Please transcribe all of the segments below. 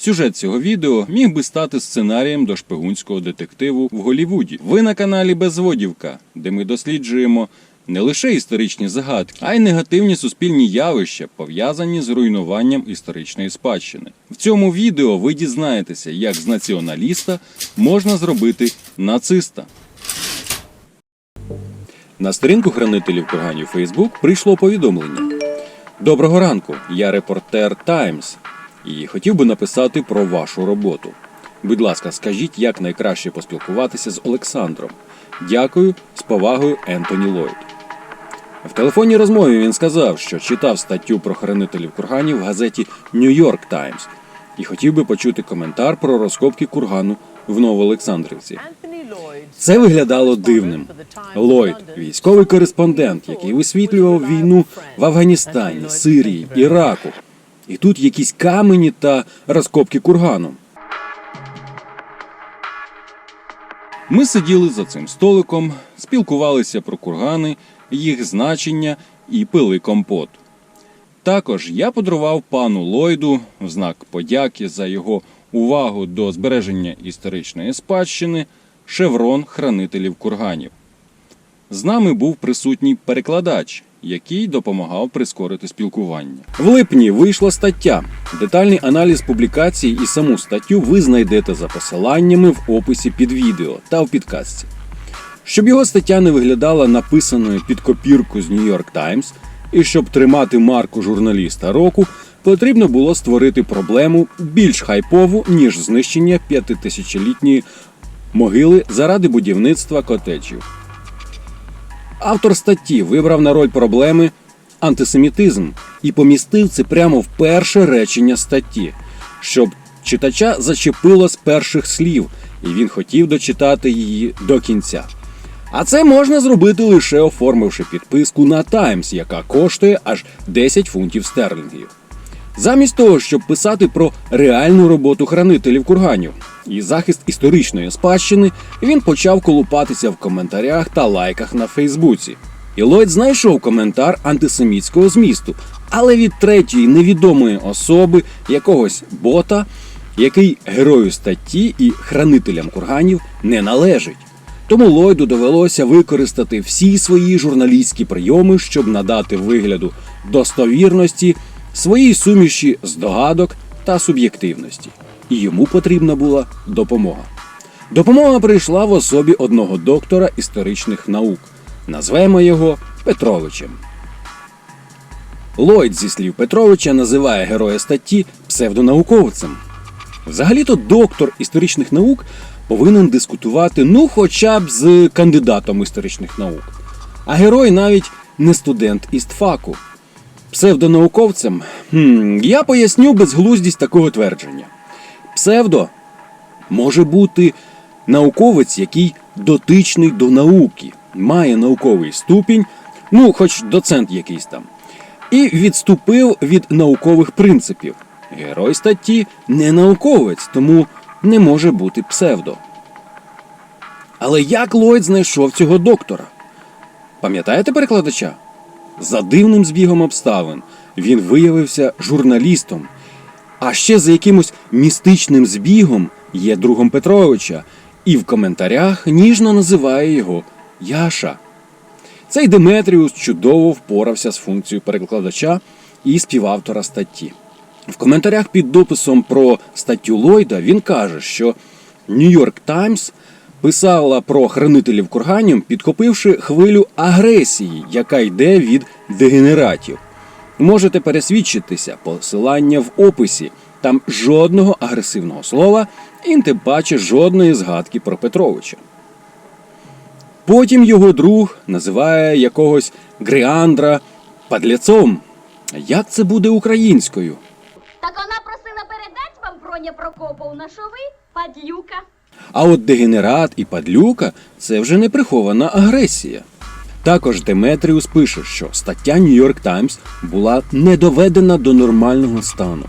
Сюжет цього відео міг би стати сценарієм до шпигунського детективу в Голівуді. Ви на каналі Безводівка, де ми досліджуємо не лише історичні загадки, а й негативні суспільні явища, пов'язані з руйнуванням історичної спадщини. В цьому відео ви дізнаєтеся, як з націоналіста можна зробити нациста. На сторінку хранителів курганів Фейсбук прийшло повідомлення. Доброго ранку, я репортер Таймс і хотів би написати про вашу роботу. Будь ласка, скажіть, як найкраще поспілкуватися з Олександром. Дякую, з повагою Ентоні Ллойд. В телефонній розмові він сказав, що читав статтю про хранителів курганів в газеті Нью-Йорк Таймс і хотів би почути коментар про розкопки кургану в Новоолександрівці. Це виглядало дивним. Ллойд – військовий кореспондент, який висвітлював війну в Афганістані, Сирії, Іраку. І тут якісь камені та розкопки кургану. Ми сиділи за цим столиком, спілкувалися про кургани, їх значення і пили компот. Також я подарував пану Ллойду в знак подяки за його увагу до збереження історичної спадщини шеврон хранителів курганів. З нами був присутній перекладач, який допомагав прискорити спілкування. В липні вийшла стаття. Детальний аналіз публікацій і саму статтю ви знайдете за посиланнями в описі під відео та в підкастці. Щоб його стаття не виглядала написаною під копірку з New York Times, і щоб тримати марку журналіста року, потрібно було створити проблему більш хайпову, ніж знищення п'ятитисячолітньої могили заради будівництва котеджів. Автор статті вибрав на роль проблеми антисемітизм і помістив це прямо в перше речення статті, щоб читача зачепило з перших слів, і він хотів дочитати її до кінця. А це можна зробити лише оформивши підписку на Times, яка коштує аж 10 фунтів стерлінгів. Замість того, щоб писати про реальну роботу хранителів курганів і захист історичної спадщини, він почав колупатися в коментарях та лайках на Фейсбуці. І Ллойд знайшов коментар антисемітського змісту, але від третьої невідомої особи, якогось бота, який герою статті і хранителям курганів не належить. Тому Ллойду довелося використати всі свої журналістські прийоми, щоб надати вигляду достовірності своїй суміші здогадок та суб'єктивності. І йому потрібна була допомога. Допомога прийшла в особі одного доктора історичних наук. Назвемо його Петровичем. Ллойд, зі слів Петровича, називає героя статті псевдонауковцем. Взагалі-то доктор історичних наук повинен дискутувати ну хоча б з кандидатом історичних наук. А герой навіть не студент істфаку. Псевдонауковцем хм, я поясню безглуздість такого твердження. Псевдо може бути науковець, який дотичний до науки, має науковий ступінь, ну, хоч доцент якийсь там, і відступив від наукових принципів. Герой статті не науковець, тому не може бути псевдо. Але як Ллойд знайшов цього доктора? Пам'ятаєте перекладача? За дивним збігом обставин він виявився журналістом, а ще за якимось містичним збігом є другом Петровича, і в коментарях ніжно називає його Яша. Цей Деметріус чудово впорався з функцією перекладача і співавтора статті. В коментарях під дописом про статтю Ллойда він каже, що Нью-Йорк Таймс писала про хранителів курганів, підхопивши хвилю агресії, яка йде від дегенератів. Можете пересвідчитися посилання в описі. Там жодного агресивного слова і тим паче жодної згадки про Петровича. Потім його друг називає якогось Гріандра падлєцом. Як це буде українською? Так вона просила передати вам Проня Прокоповна, що ви падлюка. А от дегенерат і падлюка це вже не прихована агресія. Також Деметріус пише, що стаття York Times була не доведена до нормального стану.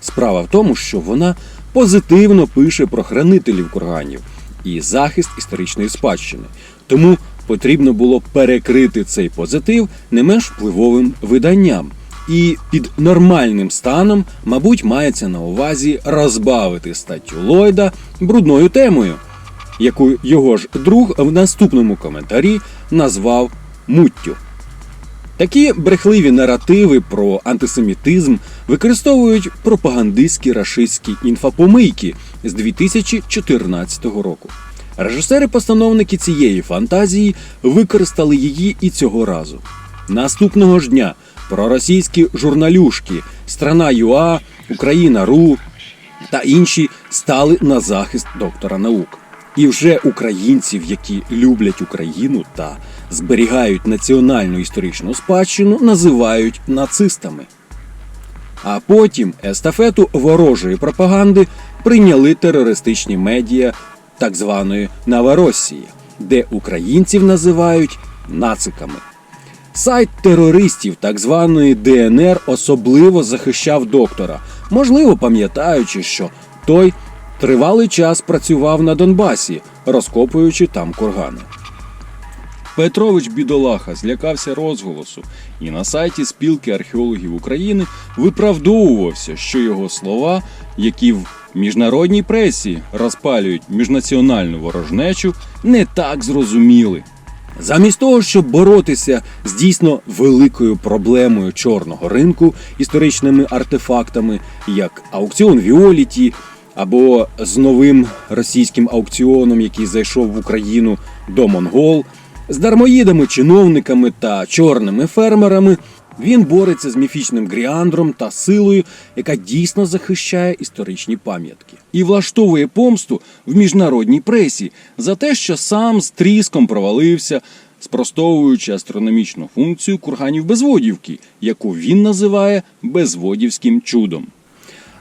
Справа в тому, що вона позитивно пише про хранителів курганів і захист історичної спадщини. Тому потрібно було перекрити цей позитив не менш впливовим виданням. І під нормальним станом, мабуть, мається на увазі розбавити статтю Ллойда брудною темою, яку його ж друг в наступному коментарі назвав муттю. Такі брехливі наративи про антисемітизм використовують пропагандистські рашистські інфопомийки з 2014 року. Режисери-постановники цієї фантазії використали її і цього разу. Наступного ж дня проросійські журналюшки Страна ЮА, Україна РУ та інші стали на захист доктора наук. І вже українців, які люблять Україну та зберігають національну історичну спадщину, називають нацистами. А потім естафету ворожої пропаганди прийняли терористичні медіа так званої Новоросії, де українців називають нациками. Сайт терористів так званої ДНР особливо захищав доктора, можливо, пам'ятаючи, що той тривалий час працював на Донбасі, розкопуючи там кургани. Петрович Бідолаха злякався розголосу і на сайті спілки археологів України виправдовувався, що його слова, які в міжнародній пресі розпалюють міжнаціональну ворожнечу, не так зрозуміли. Замість того, щоб боротися з дійсно великою проблемою чорного ринку історичними артефактами, як аукціон Віоліті або з новим російським аукціоном, який зайшов в Україну до Монгол, з дармоїдами, чиновниками та чорними фермерами, він бореться з міфічним Гріандром та силою, яка дійсно захищає історичні пам'ятки, і влаштовує помсту в міжнародній пресі за те, що сам з тріском провалився, спростовуючи астрономічну функцію курганів безводівки, яку він називає безводівським чудом.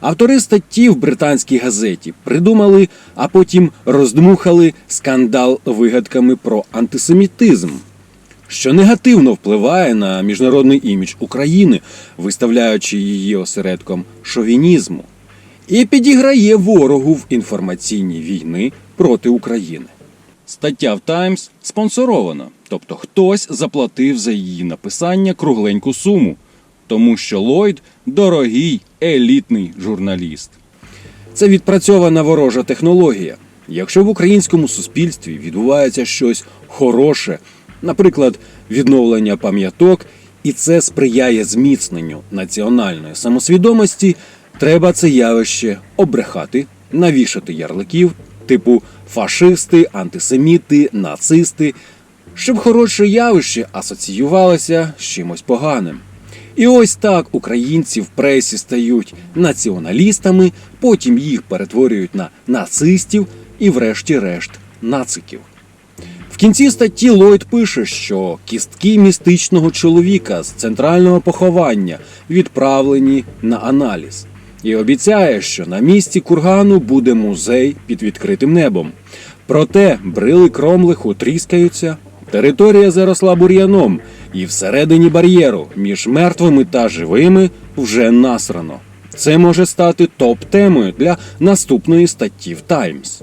Автори статті в британській газеті придумали, а потім роздмухали скандал вигадками про антисемітизм, що негативно впливає на міжнародний імідж України, виставляючи її осередком шовінізму, і підіграє ворогу в інформаційній війни проти України. Стаття в Таймс спонсорована, тобто хтось заплатив за її написання кругленьку суму, тому що Ллойд дорогий елітний журналіст. Це відпрацьована ворожа технологія. Якщо в українському суспільстві відбувається щось хороше, наприклад, відновлення пам'яток, і це сприяє зміцненню національної самосвідомості, треба це явище обрехати, навішати ярликів, типу фашисти, антисеміти, нацисти, щоб хороше явище асоціювалося з чимось поганим. І ось так українці в пресі стають націоналістами, потім їх перетворюють на нацистів і, врешті-решт, нациків. В кінці статті Ллойд пише, що кістки містичного чоловіка з центрального поховання відправлені на аналіз, і обіцяє, що на місці кургану буде музей під відкритим небом. Проте брили кромлиху тріскаються, територія заросла бур'яном, і всередині бар'єру між мертвими та живими вже насрано. Це може стати топ-темою для наступної статті в Таймс.